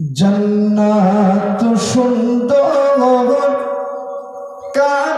জন্নাত সুন্দর কাবা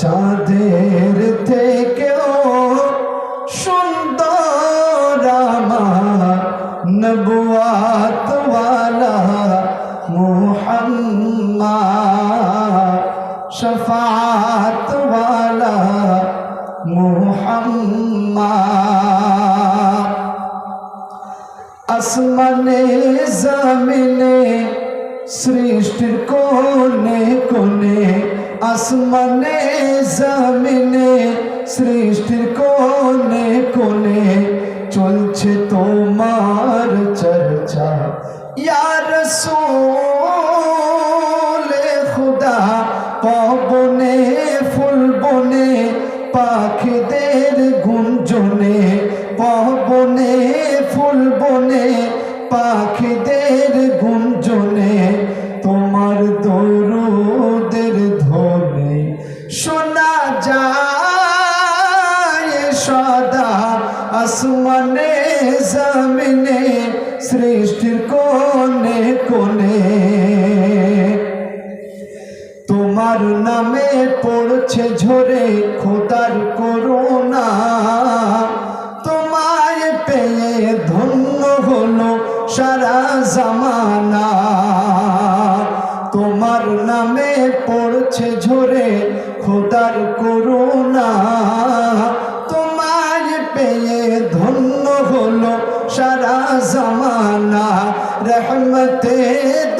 চাঁদের থেকেও সুন্দর আমার নবুয়াত ওয়ালা মুহাম্মদ শফাআত ওয়ালা মুহাম্মদ। আসমানে, জমিনে, সৃষ্টির কোনে কোনে আসমানে, জমিনে, সৃষ্টির কোনে কোনে চলছে তোমার চর্চা। ইয়ার সোলে খুদা পবনে ফুল বনে, পাখিদের গুঞ্জনে পবনে ফুল বনে, পাখিদের গুঞ্জনে তোমার দরুদের আসমানে, জমিনে, সৃষ্টির কোনে কোনে তোমার নামে পড়ছে ঝরে খোদার করোনা তোমায় পেয়ে ধন্য হলো সারা জামানা। তোমার নামে পড়ছে ঝরে খোদার করোনা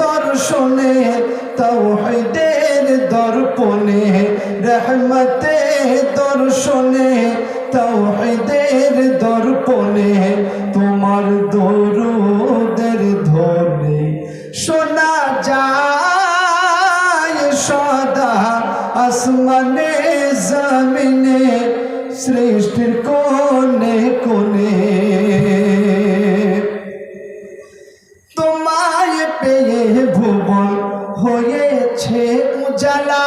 দর্শনে, তৌহিদের দর্পণে, রহমতে দর্শনে, তৌহিদের দর্পণে, তোমার দরুদের ধ্বনি শোনা যায় সদা আসমানে, জমিনে, সৃষ্টির কোনে ভুবন হয়েছে উজালা।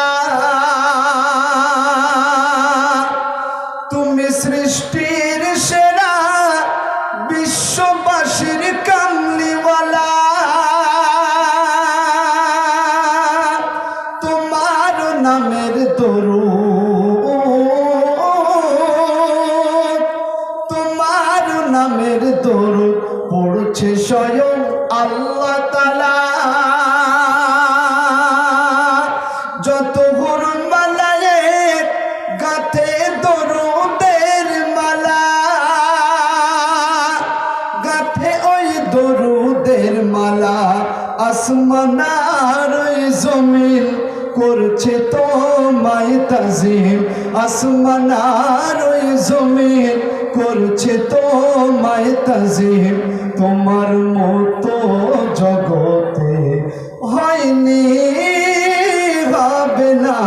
আসমানার জমিন করছে তোমায় তাজিম। আসমানার জমিন করছে তোমায় তাজিম। তোমার মতো জগতে হয়নি, হবে না।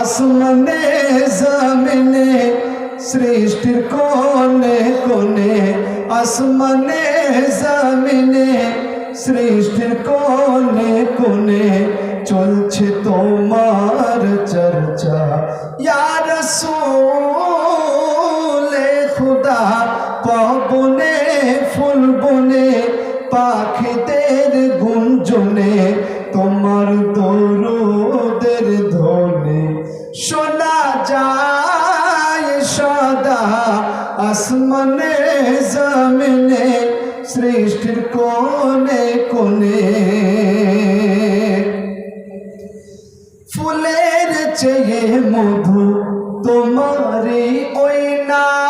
আসমানে, জমিনে, সৃষ্টির কোনে কোনে আসমানে, জমিনে সৃষ্টির কোনে কোনে চলছে তোমার চর্চা। ইয়ার সোলে খুদা পবনে ফুল বনে পাখিদের গুঞ্জনে, তোমার দরুদের ধনে শোনা যায় সদা, আসমানে, জমিনে সৃষ্টির কোনে কোনে ফুলের চেয়ে মধু তোমারই ওই না।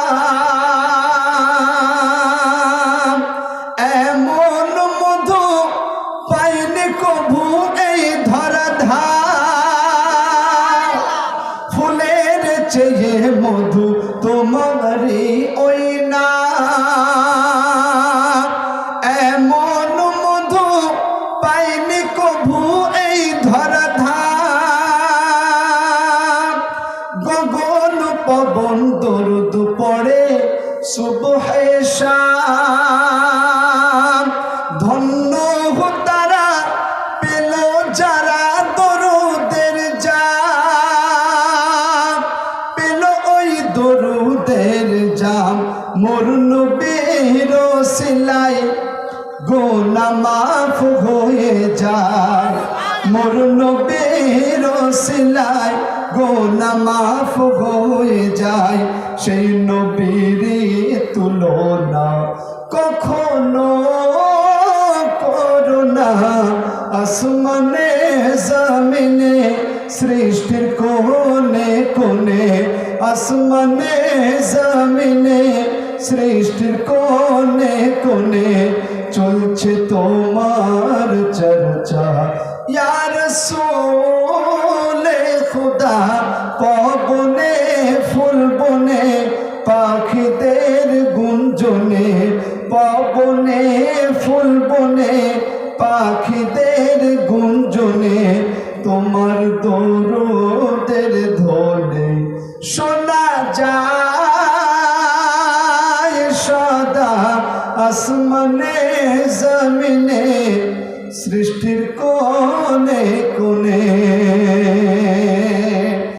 গোনা মাফ হয়ে যায়। মোর নবীর সিলাই গোনা মাফ হয়ে যায়। সেই নবীর তুলনা কখনো করোনা আসমানে, জমিনে, সৃষ্টির কোনে কোনে আসমানে, জমিনে, সৃষ্টির কোনে কোনে চলছে তোমার চর্চা। ইয়ার সোলে খুদা, পবনে ফুল বনে পাখিদের গুঞ্জনে, পবনে ফুল বনে পাখিদের গুঞ্জনে, তোমার দৌড়দের ধনে শোনা যায় সদা। আসমানে